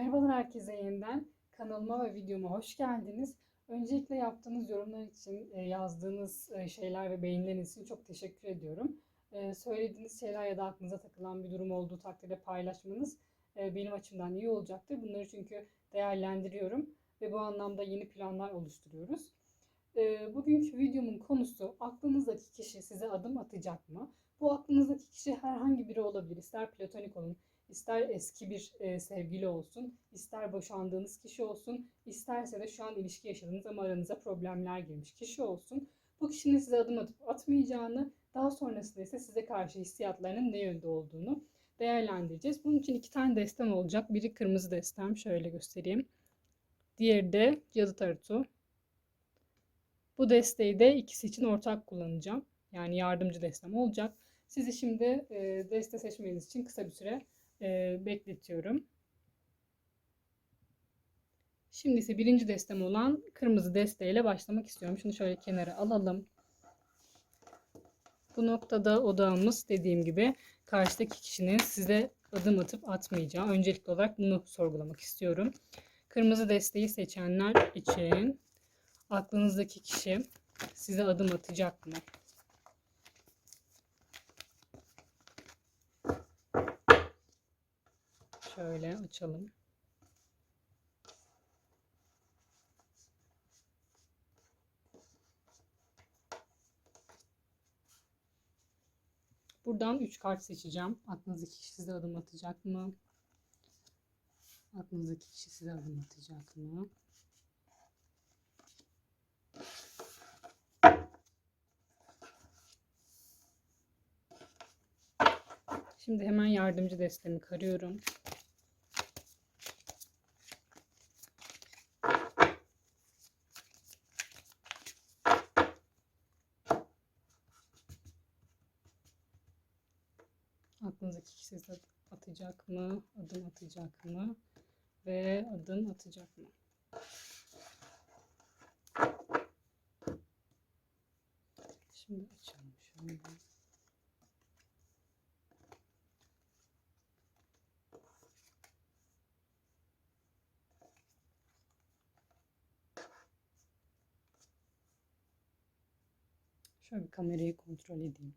Merhabalar herkese yeniden. Kanalıma ve videoma hoş geldiniz. Öncelikle yaptığınız yorumlar için, e, yazdığınız e, şeyler ve beğenileriniz için çok teşekkür ediyorum. E, söylediğiniz şeyler ya da aklınıza takılan bir durum olduğu takdirde paylaşmanız benim açımdan iyi olacaktır. Bunları çünkü değerlendiriyorum ve bu anlamda yeni planlar oluşturuyoruz. Bugünkü videomun konusu aklınızdaki kişi size adım atacak mı? Bu aklınızdaki kişi herhangi biri olabilir. İster platonik olun, ister eski bir e, sevgili olsun, ister boşandığınız kişi olsun, isterse de şu an ilişki yaşadığınız ama aranıza problemler girmiş kişi olsun. Bu kişinin size adım atıp atmayacağını, daha sonrasında ise size karşı hissiyatlarının ne yönde olduğunu değerlendireceğiz. Bunun için iki tane destem olacak. Biri kırmızı destem, şöyle göstereyim. Diğeri de cadı tarotu. Bu desteği de ikisi için ortak kullanacağım. Yani yardımcı destem olacak. Sizi şimdi e, deste seçmeniz için kısa bir süre e, bekletiyorum. Şimdi ise birinci destem olan kırmızı desteğiyle başlamak istiyorum. Şunu şöyle kenara alalım. Bu noktada odağımız dediğim gibi karşıdaki kişinin size adım atıp atmayacağı. Öncelikli olarak bunu sorgulamak istiyorum. Kırmızı desteği seçenler için aklınızdaki kişi size adım atacak mı? Şöyle açalım. Buradan 3 kart seçeceğim. Aklınızdaki kişi size adım atacak mı? Aklınızdaki kişi size adım atacak mı? Şimdi hemen yardımcı destemi karıyorum. Aklınızdaki kişi size atacak mı? Adım atacak mı? Ve adım atacak mı? Şimdi açalım şöyle. Şöyle bir kamerayı kontrol edeyim.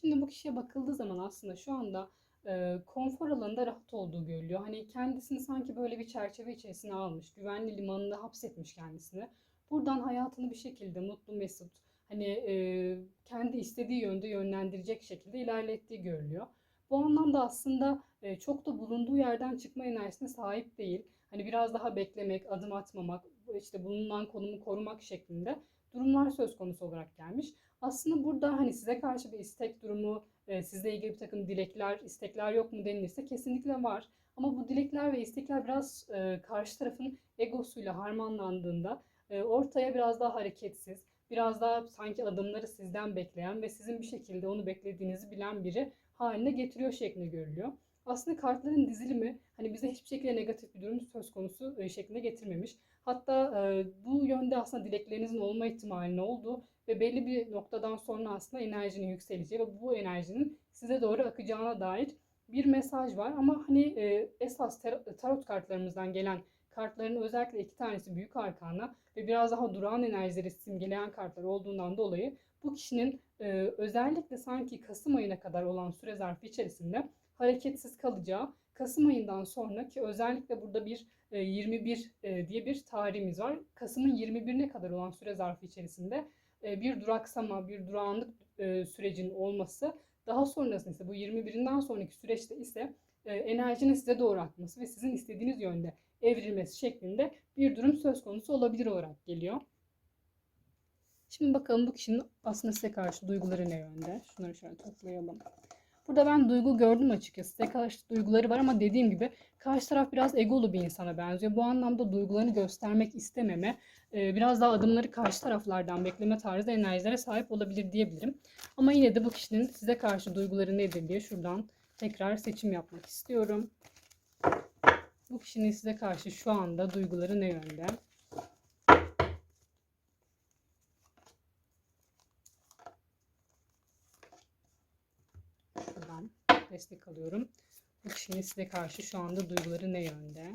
Şimdi bu kişiye bakıldığı zaman aslında şu anda e, konfor alanında rahat olduğu görülüyor. Hani kendisini sanki böyle bir çerçeve içerisine almış, güvenli limanında hapsetmiş kendisini. Buradan hayatını bir şekilde mutlu, mesut, hani e, kendi istediği yönde yönlendirecek şekilde ilerlettiği görülüyor. Bu anlamda aslında e, çok da bulunduğu yerden çıkma enerjisine sahip değil. Hani biraz daha beklemek, adım atmamak, işte bulunan konumu korumak şeklinde durumlar söz konusu olarak gelmiş. Aslında burada hani size karşı bir istek durumu, e, sizle ilgili bir takım dilekler, istekler yok mu denilirse kesinlikle var. Ama bu dilekler ve istekler biraz e, karşı tarafın egosuyla harmanlandığında e, ortaya biraz daha hareketsiz, biraz daha sanki adımları sizden bekleyen ve sizin bir şekilde onu beklediğinizi bilen biri haline getiriyor şeklinde görülüyor. Aslında kartların dizilimi hani bize hiçbir şekilde negatif bir durum söz konusu e, şeklinde getirmemiş. Hatta e, bu yönde aslında dileklerinizin olma ihtimalinin olduğu ve belli bir noktadan sonra aslında enerjinin yükseleceği ve bu enerjinin size doğru akacağına dair bir mesaj var. Ama hani e, esas tarot kartlarımızdan gelen kartların özellikle iki tanesi büyük arkana ve biraz daha durağan enerjileri simgeleyen kartlar olduğundan dolayı bu kişinin e, özellikle sanki Kasım ayına kadar olan süre zarfı içerisinde hareketsiz kalacağı, Kasım ayından sonra ki özellikle burada bir 21 e, e, diye bir tarihimiz var. Kasım'ın 21'ine kadar olan süre zarfı içerisinde e, bir duraksama, bir durağanlık sürecinin olması daha sonrasında ise bu 21'inden sonraki süreçte ise enerjinin size doğru akması ve sizin istediğiniz yönde evrilmesi şeklinde bir durum söz konusu olabilir olarak geliyor. Şimdi bakalım bu kişinin aslında size karşı duyguları ne yönde? Şunları şöyle toplayalım. Burada ben duygu gördüm açıkçası. Size karşı duyguları var ama dediğim gibi karşı taraf biraz egolu bir insana benziyor. Bu anlamda duygularını göstermek istememe, e, biraz daha adımları karşı taraflardan bekleme tarzı enerjilere sahip olabilir diyebilirim. Ama yine de bu kişinin size karşı duyguları nedir diye şuradan tekrar seçim yapmak istiyorum. Bu kişinin size karşı şu anda duyguları ne yönde? Destek alıyorum. Bu kişinin size karşı şu anda duyguları ne yönde?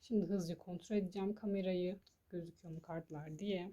Şimdi hızlıca kontrol edeceğim kamerayı. Gözüküyor mu kartlar diye.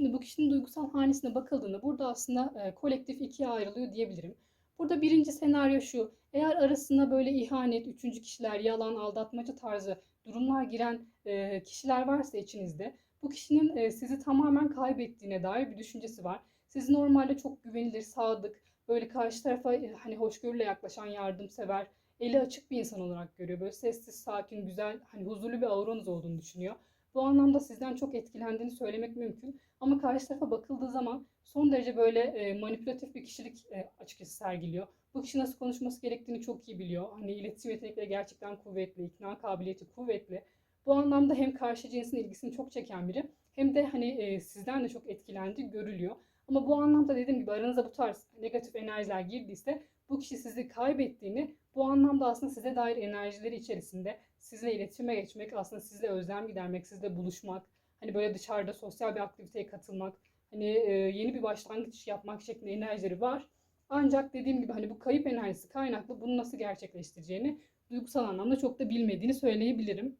Şimdi bu kişinin duygusal hanesine bakıldığında burada aslında e, kolektif ikiye ayrılıyor diyebilirim. Burada birinci senaryo şu. Eğer arasına böyle ihanet, üçüncü kişiler, yalan, aldatmaca tarzı durumlar giren e, kişiler varsa içinizde bu kişinin e, sizi tamamen kaybettiğine dair bir düşüncesi var. Siz normalde çok güvenilir, sadık, böyle karşı tarafa e, hani hoşgörüyle yaklaşan, yardımsever, eli açık bir insan olarak görüyor. Böyle sessiz, sakin, güzel, hani huzurlu bir auranız olduğunu düşünüyor. Bu anlamda sizden çok etkilendiğini söylemek mümkün. Ama karşı tarafa bakıldığı zaman son derece böyle e, manipülatif bir kişilik e, açıkçası sergiliyor. Bu kişi nasıl konuşması gerektiğini çok iyi biliyor. Hani iletişim yetenekleri gerçekten kuvvetli, ikna kabiliyeti kuvvetli. Bu anlamda hem karşı cinsin ilgisini çok çeken biri hem de hani e, sizden de çok etkilendiği görülüyor. Ama bu anlamda dediğim gibi aranıza bu tarz negatif enerjiler girdiyse bu kişi sizi kaybettiğini bu anlamda aslında size dair enerjileri içerisinde sizle iletişime geçmek, aslında sizle özlem gidermek, sizle buluşmak, hani böyle dışarıda sosyal bir aktiviteye katılmak, hani e, yeni bir başlangıç yapmak şeklinde enerjileri var. Ancak dediğim gibi hani bu kayıp enerjisi kaynaklı bunu nasıl gerçekleştireceğini duygusal anlamda çok da bilmediğini söyleyebilirim.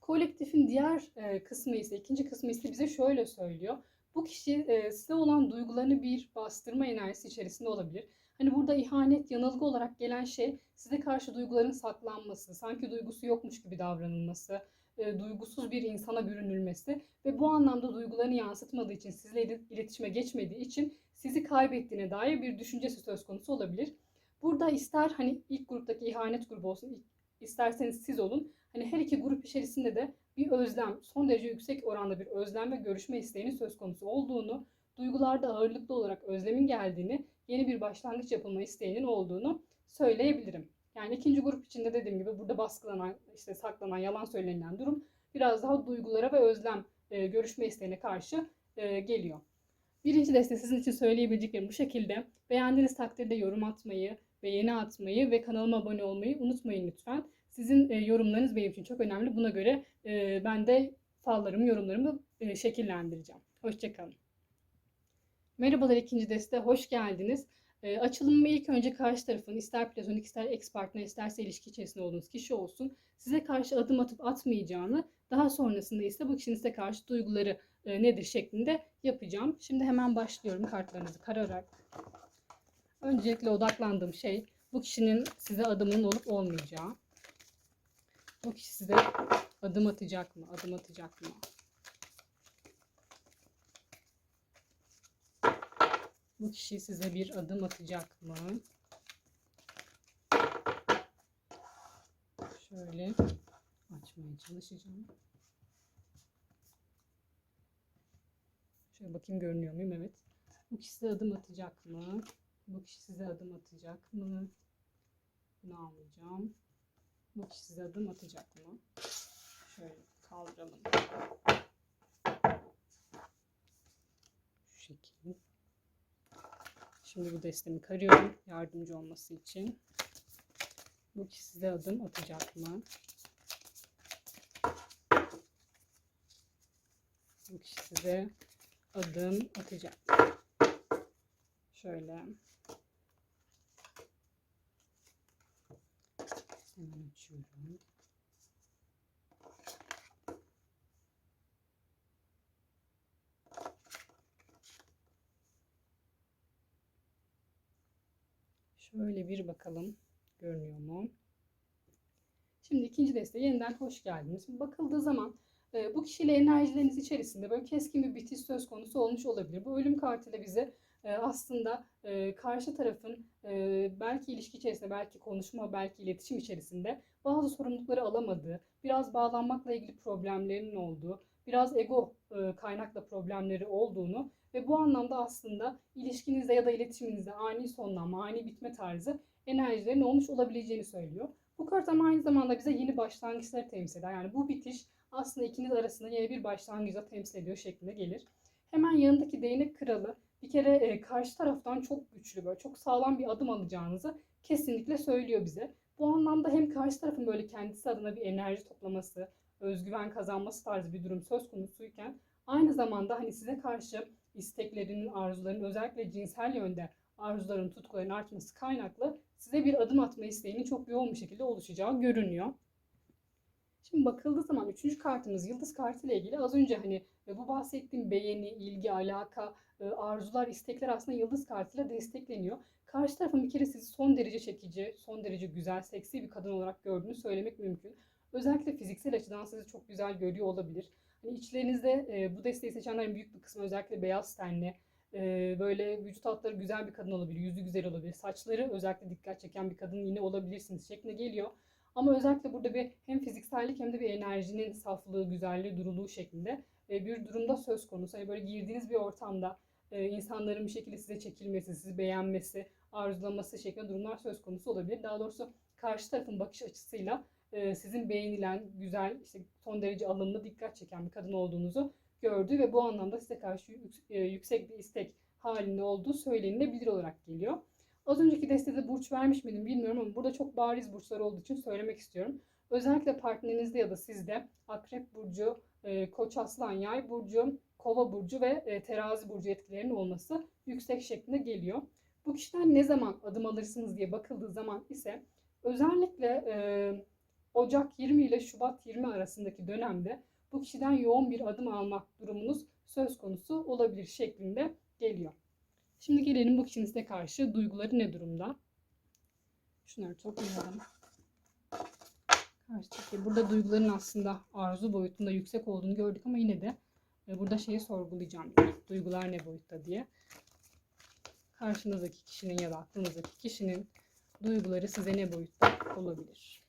Kolektifin diğer e, kısmı ise, ikinci kısmı ise bize şöyle söylüyor. Bu kişi e, size olan duygularını bir bastırma enerjisi içerisinde olabilir. Hani burada ihanet, yanılgı olarak gelen şey size karşı duyguların saklanması, sanki duygusu yokmuş gibi davranılması, e, duygusuz bir insana bürünülmesi ve bu anlamda duygularını yansıtmadığı için, sizle iletişime geçmediği için sizi kaybettiğine dair bir düşüncesi söz konusu olabilir. Burada ister hani ilk gruptaki ihanet grubu olsun, isterseniz siz olun. Hani her iki grup içerisinde de bir özlem, son derece yüksek oranda bir özlem ve görüşme isteğinin söz konusu olduğunu, duygularda ağırlıklı olarak özlemin geldiğini, yeni bir başlangıç yapılma isteğinin olduğunu söyleyebilirim. Yani ikinci grup içinde dediğim gibi burada baskılanan, işte saklanan, yalan söylenilen durum biraz daha duygulara ve özlem e, görüşme isteğine karşı e, geliyor. Birinci deste sizin için söyleyebileceklerim bu şekilde. Beğendiğiniz takdirde yorum atmayı, beğeni atmayı ve kanalıma abone olmayı unutmayın lütfen. Sizin e, yorumlarınız benim için çok önemli. Buna göre e, ben de fallarımı, yorumlarımı e, şekillendireceğim. Hoşçakalın. Merhabalar ikinci deste, hoş geldiniz. E, açılımı ilk önce karşı tarafın ister platonik ister ex partner isterse ilişki içerisinde olduğunuz kişi olsun size karşı adım atıp atmayacağını daha sonrasında ise bu kişinin size karşı duyguları e, nedir şeklinde yapacağım. Şimdi hemen başlıyorum kartlarınızı kararak. Öncelikle odaklandığım şey bu kişinin size adımının olup olmayacağı. Bu kişi size adım atacak mı? Adım atacak mı? Bu kişi size bir adım atacak mı? Şöyle açmaya çalışacağım. Şöyle bakayım görünüyor muyum? Evet. Bu kişi size adım atacak mı? Bu kişi size adım atacak mı? Bunu almayacağım. Bu kişi size adım atacak mı? Şöyle kaldıralım. Şu şekil. Şimdi bu destemi karıyorum yardımcı olması için. Bu kişi size adım atacak mı? Bu kişi size adım atacak. Şöyle. Hemen açıyorum. Bir bakalım. Görünüyor mu? Şimdi ikinci deste yeniden hoş geldiniz. Bakıldığı zaman e, bu kişiyle enerjileriniz içerisinde böyle keskin bir bitiş söz konusu olmuş olabilir. Bu ölüm kartıyla bize e, aslında e, karşı tarafın e, belki ilişki içerisinde, belki konuşma, belki iletişim içerisinde bazı sorumlulukları alamadığı, biraz bağlanmakla ilgili problemlerinin olduğu, biraz ego e, kaynakla problemleri olduğunu ve bu anlamda aslında ilişkinizde ya da iletişiminizde ani sonlanma, ani bitme tarzı enerjilerin olmuş olabileceğini söylüyor. Bu kart ama aynı zamanda bize yeni başlangıçları temsil eder. Yani bu bitiş aslında ikiniz arasında yeni bir başlangıcı temsil ediyor şeklinde gelir. Hemen yanındaki değnek kralı bir kere e, karşı taraftan çok güçlü böyle çok sağlam bir adım alacağınızı kesinlikle söylüyor bize. Bu anlamda hem karşı tarafın böyle kendisi adına bir enerji toplaması, özgüven kazanması tarzı bir durum söz konusuyken aynı zamanda hani size karşı isteklerinin, arzularının özellikle cinsel yönde arzuların, tutkuların artması kaynaklı size bir adım atma isteğinin çok yoğun bir şekilde oluşacağı görünüyor. Şimdi bakıldığı zaman üçüncü kartımız yıldız kartı ile ilgili az önce hani e, bu bahsettiğim beğeni, ilgi, alaka, e, arzular, istekler aslında yıldız kartıyla destekleniyor. Karşı tarafın bir kere sizi son derece çekici, son derece güzel, seksi bir kadın olarak gördüğünü söylemek mümkün. Özellikle fiziksel açıdan sizi çok güzel görüyor olabilir. Hani içlerinizde e, bu desteği seçenlerin büyük bir kısmı özellikle beyaz tenli, e, böyle vücut hatları güzel bir kadın olabilir, yüzü güzel olabilir, saçları özellikle dikkat çeken bir kadın yine olabilirsiniz şeklinde geliyor. Ama özellikle burada bir hem fiziksellik hem de bir enerjinin saflığı, güzelliği, duruluğu şeklinde e, bir durumda söz konusu. Hani böyle girdiğiniz bir ortamda e, insanların bir şekilde size çekilmesi, sizi beğenmesi, arzulaması şeklinde durumlar söz konusu olabilir. Daha doğrusu karşı tarafın bakış açısıyla e, sizin beğenilen, güzel, işte son derece alımlı, dikkat çeken bir kadın olduğunuzu gördü ve bu anlamda size karşı e, yüksek bir istek halinde olduğu söylenilebilir olarak geliyor. Az önceki destede burç vermiş miydim bilmiyorum ama burada çok bariz burçlar olduğu için söylemek istiyorum. Özellikle partnerinizde ya da sizde Akrep Burcu, e, Koç Aslan Yay Burcu, Kova Burcu ve e, Terazi Burcu etkilerinin olması yüksek şeklinde geliyor. Bu kişiden ne zaman adım alırsınız diye bakıldığı zaman ise özellikle Ocak 20 ile Şubat 20 arasındaki dönemde bu kişiden yoğun bir adım alma durumunuz söz konusu olabilir şeklinde geliyor. Şimdi gelelim bu kişinin size karşı duyguları ne durumda? Şunları toplayalım. Burada duyguların aslında arzu boyutunda yüksek olduğunu gördük ama yine de e, burada şeyi sorgulayacağım. Duygular ne boyutta diye. Karşınızdaki kişinin ya da aklınızdaki kişinin duyguları size ne boyutta olabilir?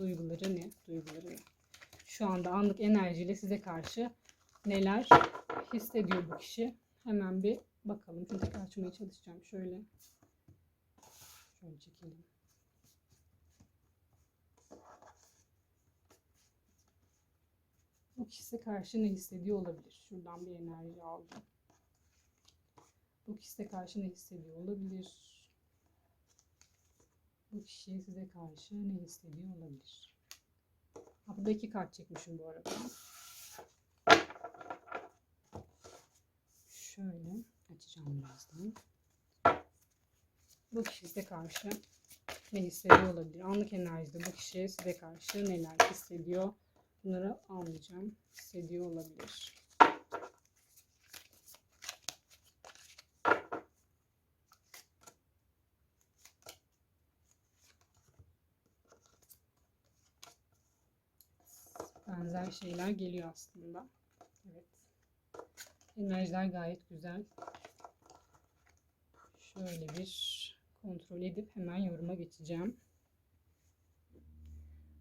Duyguları ne? Duyguları ne? Şu anda anlık enerjiyle size karşı neler hissediyor bu kişi? Hemen bir bakalım. Tekrar açmaya çalışacağım. Şöyle. Şöyle çekelim. Bu kişi karşı ne hissediyor olabilir? Şuradan bir enerji aldım. Bu kişi karşı ne hissediyor olabilir? Bu kişi size karşı ne hissediyor olabilir? Ha, burada iki kart çekmişim bu arada. Şöyle açacağım birazdan. Bu kişi size karşı ne hissediyor olabilir? Anlık enerjide bu kişi size karşı neler hissediyor? Bunları almayacağım. Hissediyor olabilir. Benzer şeyler geliyor aslında. Evet. Enerjiler gayet güzel. Şöyle bir kontrol edip hemen yoruma geçeceğim.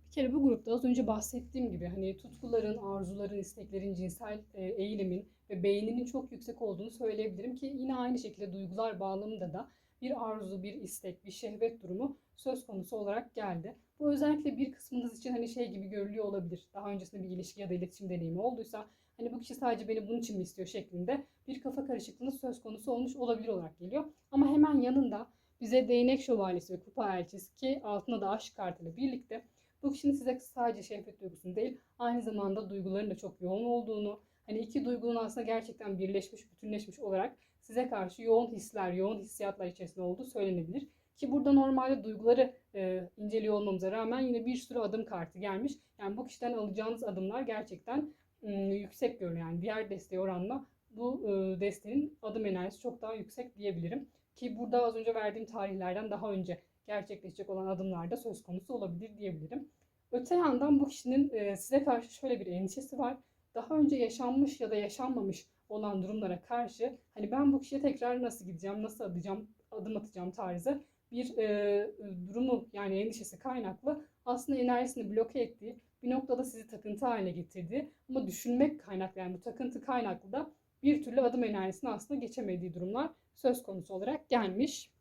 Bir kere bu grupta az önce bahsettiğim gibi hani tutkuların, arzuların, isteklerin, cinsel e, eğilimin ve beğeninin çok yüksek olduğunu söyleyebilirim ki yine aynı şekilde duygular bağlamında da bir arzu, bir istek, bir şehvet durumu söz konusu olarak geldi. Bu özellikle bir kısmınız için hani şey gibi görülüyor olabilir. Daha öncesinde bir ilişki ya da iletişim deneyimi olduysa hani bu kişi sadece beni bunun için mi istiyor şeklinde bir kafa karışıklığı söz konusu olmuş olabilir olarak geliyor. Ama hemen yanında bize değnek şövalyesi ve kupa elçisi ki altında da aşk kartıyla birlikte bu kişinin size sadece şehvet duygusunu değil aynı zamanda duyguların da çok yoğun olduğunu hani iki duygunun aslında gerçekten birleşmiş, bütünleşmiş olarak size karşı yoğun hisler, yoğun hissiyatlar içerisinde olduğu söylenebilir. Ki burada normalde duyguları e, inceliyor olmamıza rağmen yine bir sürü adım kartı gelmiş. Yani bu kişiden alacağınız adımlar gerçekten e, yüksek görünüyor. Yani diğer desteğe oranla bu e, desteğin adım enerjisi çok daha yüksek diyebilirim. Ki burada az önce verdiğim tarihlerden daha önce gerçekleşecek olan adımlar da söz konusu olabilir diyebilirim. Öte yandan bu kişinin e, size karşı şöyle bir endişesi var. Daha önce yaşanmış ya da yaşanmamış olan durumlara karşı hani ben bu kişiye tekrar nasıl gideceğim, nasıl adayacağım, adım atacağım tarzı bir e, durumu yani endişesi kaynaklı aslında enerjisini bloke ettiği bir noktada sizi takıntı haline getirdiği ama düşünmek kaynaklı yani bu takıntı kaynaklı da bir türlü adım enerjisini aslında geçemediği durumlar söz konusu olarak gelmiş.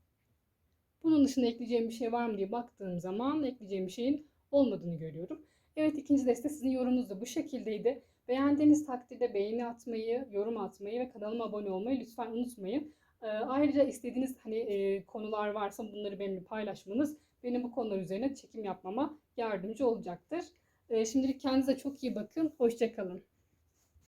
Bunun dışında ekleyeceğim bir şey var mı diye baktığım zaman ekleyeceğim bir şeyin olmadığını görüyorum. Evet ikinci deste sizin yorumunuz da bu şekildeydi. Beğendiğiniz takdirde beğeni atmayı, yorum atmayı ve kanalıma abone olmayı lütfen unutmayın. Ee, ayrıca istediğiniz hani e, konular varsa bunları benimle paylaşmanız benim bu konular üzerine çekim yapmama yardımcı olacaktır. Ee, şimdilik kendinize çok iyi bakın. Hoşça kalın.